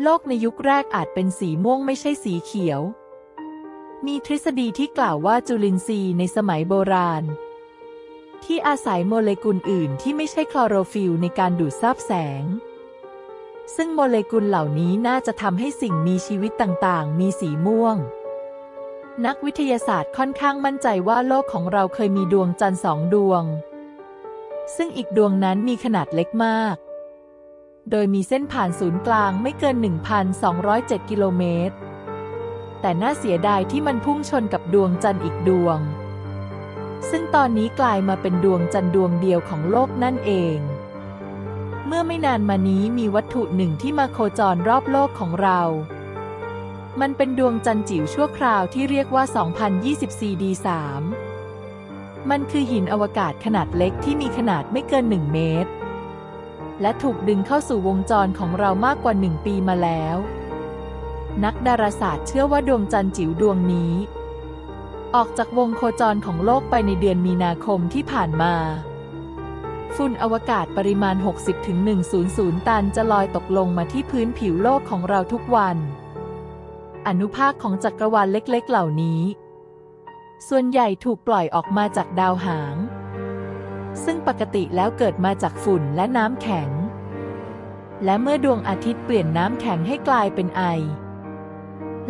โลกในยุคแรกอาจเป็นสีม่วงไม่ใช่สีเขียว มีทฤษฎีที่กล่าวว่าจุลินทรีย์ในสมัยโบราณ ที่อาศัยโมเลกุลอื่นที่ไม่ใช่คลอโรฟิลในการดูดซับแสง ซึ่งโมเลกุลเหล่านี้น่าจะทำให้สิ่งมีชีวิตต่างๆ มีสีม่วง นักวิทยาศาสตร์ค่อนข้างมั่นใจว่าโลกของเราเคยมีดวงจันทร์สองดวง ซึ่งอีกดวงนั้นมีขนาดเล็กมาก โดยมีเส้นผ่านศูนย์กลางไม่เกิน 1,207 กิโลเมตร แต่น่าเสียดายที่มันพุ่งชนกับดวงจันทร์อีกดวง ซึ่งตอนนี้กลายมาเป็นดวงจันทร์ดวงเดียวของโลกนั่นเอง เมื่อไม่นานมานี้มีวัตถุหนึ่งที่มาโคจรรอบโลกของเรา มันเป็นดวงจันทร์จิ๋วชั่วคราวที่เรียกว่า 2024 D3 มันคือหินอวกาศขนาดเล็กที่มีขนาดไม่เกิน 1 เมตร และถูกดึงเข้าสู่วงจรของเรามากกว่า1ปีมาแล้ว นักดาราศาสตร์เชื่อว่าดวงจันทร์จิ๋วดวงนี้ ออกจากวงโคจรของโลกไปในเดือนมีนาคมที่ผ่านมาฝุ่นอวกาศปริมาณ 60-100 ตันจะลอยตกลงมาที่พื้นผิวโลกของเราทุกวัน อนุภาคของจักรวาลเล็กๆ เหล่านี้ ส่วนใหญ่ถูกปล่อยออกมาจากดาวหาง ซึ่งปกติแล้วเกิดมาจากฝุ่นและน้ำแข็ง และเมื่อดวงอาทิตย์เปลี่ยนน้ำแข็งให้กลายเป็นไอ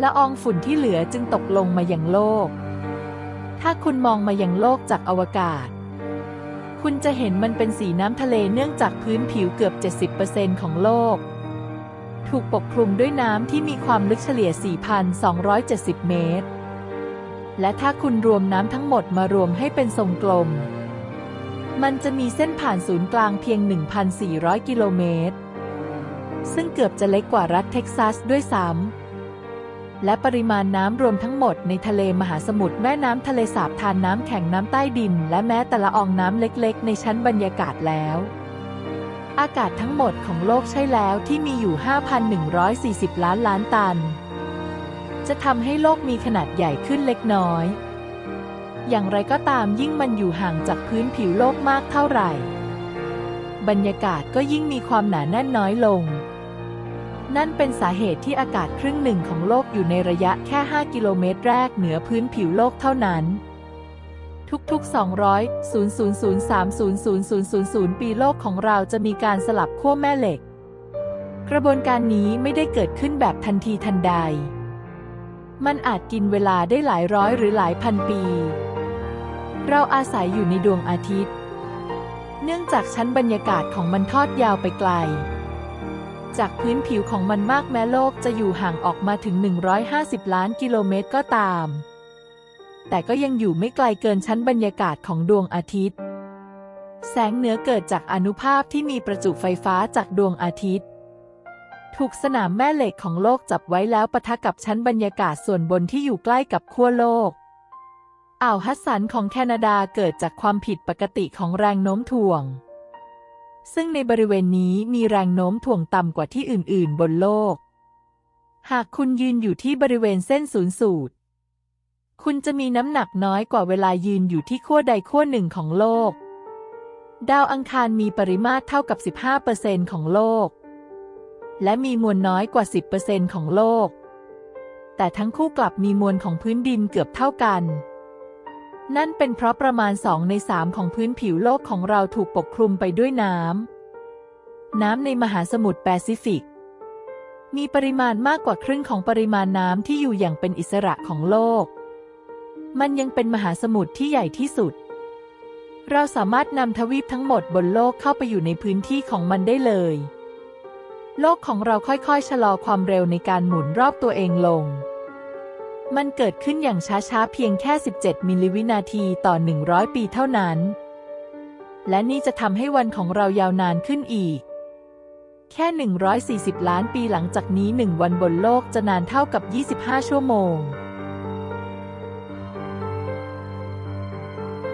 ละอองฝุ่นที่เหลือจึงตกลงมายังโลก ถ้าคุณมองมายังโลกจากอวกาศ คุณจะเห็นมันเป็นสีน้ำทะเลเนื่องจากพื้นผิวเกือบ 70%ของโลก ถูกปกคลุมด้วยน้ำที่มีความลึกเฉลี่ย 4,270 เมตรและถ้าคุณรวมน้ำทั้งหมดมารวมให้เป็นทรงกลม มันจะมีเส้นผ่านศูนย์กลางเพียง 1,400 กิโลเมตร ซึ่งเกือบจะเล็กกว่ารัฐเท็กซัสด้วยซ้ำ และปริมาณน้ำรวมทั้งหมดในทะเลมหาสมุทรแม่น้ำทะเลสาบทานน้ำแข็งน้ำใต้ดิน และแม้แต่ละอองน้ำเล็กๆ ในชั้นบรรยากาศแล้ว อากาศทั้งหมดของโลกใช่แล้วที่มีอยู่ 5,140 ล้านล้านตัน จะทำให้โลกมีขนาดใหญ่ขึ้นเล็กน้อย อย่างไรก็ตามยิ่งมันอยู่ห่างจากพื้นผิวโลกมากเท่าไหร่ บรรยากาศก็ยิ่งมีความหนาแน่นน้อยลง นั่นเป็นสาเหตุที่อากาศครึ่งหนึ่งของโลกอยู่ในระยะแค่ 5 กิโลเมตรแรกเหนือพื้นผิวโลกเท่านั้น ทุกๆ 200 000300000 ปีโลกของเราจะมีการสลับขั้วแม่เหล็ก กระบวนการนี้ไม่ได้เกิดขึ้นแบบทันทีทันใดมันอาจกินเวลาได้หลายร้อยหรือหลายพันปี เราอาศัยอยู่ในดวงอาทิตย์ เนื่องจากชั้นบรรยากาศของมันทอดยาวไปไกล จากพื้นผิวของมันมากแม้โลกจะอยู่ห่างออกมาถึง 150 ล้านกิโลเมตรก็ตาม แต่ก็ยังอยู่ไม่ไกลเกินชั้นบรรยากาศของดวงอาทิตย์ แสงเหนือเกิดจากอนุภาคที่มีประจุไฟฟ้าจากดวงอาทิตย์ ถูกสนามแม่เหล็กของโลกจับไว้แล้วปะทะกับชั้นบรรยากาศส่วนบนที่อยู่ใกล้กับขั้วโลก อ่าวฮัสสันของแคนาดาเกิดจากความผิดปกติของแรงโน้มถ่วง ซึ่งในบริเวณนี้มีแรงโน้มถ่วงต่ำกว่าที่อื่น ๆ บนโลก หากคุณยืนอยู่ที่บริเวณเส้นศูนย์สูตร คุณจะมีน้ำหนักน้อยกว่าเวลายืนอยู่ที่ขั้วใดขั้วหนึ่งของโลก ดาวอังคารมีปริมาตรเท่ากับ 15%ของโลก และมีมวลน้อยกว่า 10%ของโลก แต่ทั้งคู่กลับมีมวลของพื้นดินเกือบเท่ากัน นั่นเป็นเพราะประมาณ2ใน3ของพื้นผิวโลกของเราถูกปกคลุมไปด้วยน้ำ น้ำในมหาสมุทรแปซิฟิก มีปริมาณมากกว่าครึ่งของปริมาณน้ำที่อยู่อย่างเป็นอิสระของโลก มันยังเป็นมหาสมุทรที่ใหญ่ที่สุด เราสามารถนำทวีปทั้งหมดบนโลกเข้าไปอยู่ในพื้นที่ของมันได้เลย โลกของเราค่อยๆ ชะลอความเร็วในการหมุนรอบตัวเองลง มันเกิดขึ้นอย่างช้าๆ เพียงแค่ 17 มิลลิวินาทีต่อ 100 ปีเท่านั้น และนี่จะทำให้วันของเรายาวนานขึ้นอีก แค่ 140 ล้านปีหลังจากนี้หนึ่งวันบนโลกจะนานเท่ากับ 25 ชั่วโมง